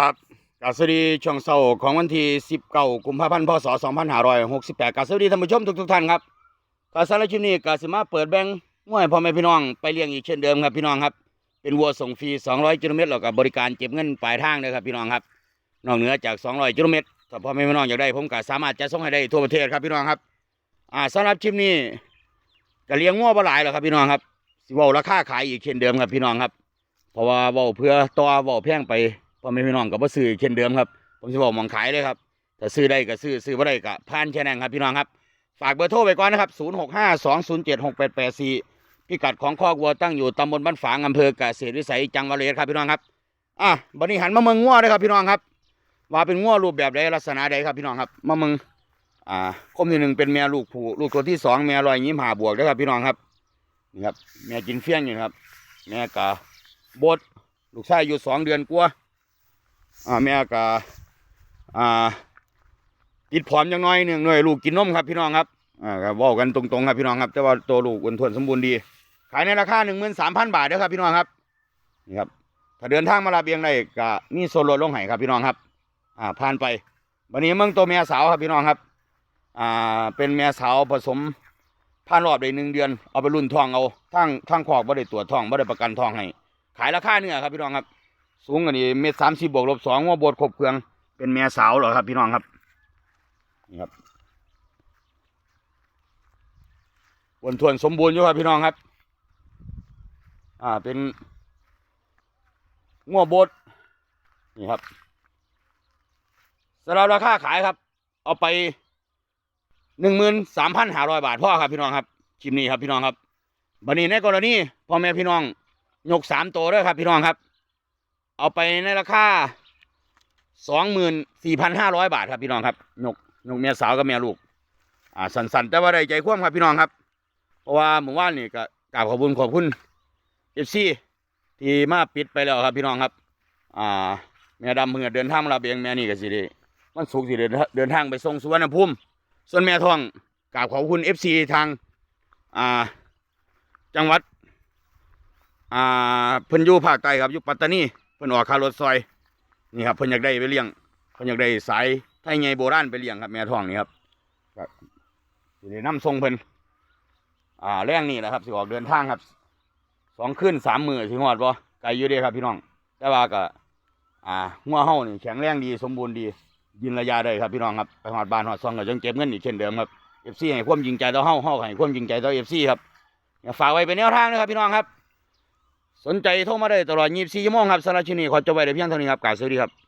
ครับกาสวัสดีช่วงเสาของวันที่ 19 กุมภาพันธ์ พศ 2568กาสวัสดีท่านผู้ชมทุกๆท่านครับกาสารบชิมนี้กาสิมาเปิดแบงค์มวยพ่อแม่พี่น้องไปเลี้ยงอีกเช่นเดิมครับพี่น้องครับ เป็นวัวส่งฟรี 200กิโลเมตรแล้วก็บบริการเก็บเงินปลายทางเลยครับพี่น้องครับ นอกเหนือจาก 200กิโลเมตรถ้าพ่อแม่พี่น้องอยากได้ผมก็สามารถจะส่งให้ได้ทั่วประเทศครับพี่น้องครับ อ่าสำหรับชิมนี้ก็เลี้ยงงัวบ่หลายหรอกครับพี่น้องครับสิว้าราคาขายอีกเช่นเดิมครับพี่น้องครับ เพราะว่าว้าเพื่อต่อเว้าแพงไป พ่อแม่พี่น้องก็บ่ซื้อเช่นเดิมครับ ผมสิบอกมองขายเลยครับถ้าซื้อได้ก็ซื้อซื้อบ่ได้ก็ผ่านแค่นั้นครับพี่น้องครับ ฝากเบอร์โทรไปก่อนนะครับ 0652076884 พิกัดของคอกวัวตั้งอยู่ตำบลบ้านฝางอำเภอกเกษตรวิสัยจังหวัดเลยครับพี่น้องครับ อะบัดนี้หันมาเมืองงัวเลยครับพี่น้องครับ ว่าเป็นงัวรูปแบบใดลักษณะใดครับพี่น้องครับ มาเมืองอ่าคมที่หนึ่งเป็นแม่ลูกผู้ลูกตัวที่สองแม่ลอยยิ้มหาบวกนะครับพี่น้องครับนี่ครับแม่กินเฟี้ยงอยู่ครับแม่กะบดลูกชายอยู่สองเดือนกว่า อ่าแม่กะอ่าติดผอมจังน้อยหนึ่งหน่วยลูกกินนมครับพี่น้องครับอ่าครับเว่ากันตรงๆครับพี่น้องครับแต่ว่าตัวลูกอ้วนท้วนสมบูรณ์ดี ขายในราคาหนึ่งหมื่นสามพันบาทเด้อครับพี่น้องครับนี่ครับถ้าเดินทางมาลาเบียงได้ก็มีโซนลดลงให้ครับพี่น้องครับ อ่าผ่านไป วันนี้เมืองตัวแม่สาวครับพี่น้องครับ อ่าเป็นแม่สาวผสมผ่านรอบได้หนึ่งเดือนเอาไปรุ่นทองเอาทั้งทั้งขอกบ่ได้ตรวจทองบ่ได้ประกันทองให้ขายราคาเนื้อครับพี่น้องครับ สูงกว่านี้เมตรสามสิบบวกลบสองว่าบดครบเครื่อง เป็นแม่สาวเหรอครับ พี่น้องครับนี่ครับวนทวนสมบูรณ์อยู่ครับพี่น้องครับ อ่าเป็นงัวบดนี่ครับสำหรับราคาขายครับ เอาไปหนึ่งหมื่นสามพันห้าร้อยบาทพ่อครับพี่น้องครับคลิปนี้ครับพี่น้องครับบันนี้ในกรณีพ่อแม่พี่น้องยกสามตัวด้วยครับพี่น้องครับ เอาไปในราคาสองหมื่นสี่พันห้าร้อยบาทครับพี่น้องครับยกยกเมียสาวกับเมียลูก อ่า สันๆแต่ว่าได้ใจคว่ำครับพี่น้องครับ เพราะว่าหมู่บ้านนี่ก็กราบขอบคุณขอบคุณเอฟซีที่มาปิดไปแล้วครับพี่น้องครับ อ่าแม่ดำเพิ่งเดินทางมาลาเบียงแม่นี่ก็สิได้มันสุกสิเดินเดินทางไปส่งสุวรรณภูมิส่วนแม่ทองกราบขอบคุณเอฟซีทาง อ่า จังหวัด อ่าเพิ่นอยู่ภาคใต้ครับอยู่ปัตตานี เพิ่นออกค่ารถซอยนี่ครับเพิ่นอยากได้ไปเลี้ยงเพิ่นอยากได้สายไทยไงโบราณไปเลี้ยงครับแม่ทองนี่ครับก็สิได้นำส่งเพิ่นอ่าแรงนี่แหละครับสิออกเดินทางครับสองขึ้นสามมือสิหอดบ่ไกลอยู่เด้ครับพี่น้อง แต่ว่าก็อ่าหัวเฮานี่แข็งแรงดีสมบูรณ์ดียินระยะได้ครับพี่น้องครับไปหอดบ้านหอดซองก็ยังเก็บเงินอีกเช่นเดิมครับเอฟซีให้ความยิงใจต่อเฮาเฮาให้ความยิงใจต่อเอฟซีครับอย่าฝากไว้เป็นแนวทางนะครับพี่น้องครับ สนใจโทรมาได้ตลอด24ชั่วโมงครับสารับที่นี่ขอจบไว้แต่เพียงเท่านี้ครับกราบสวัสดีครับ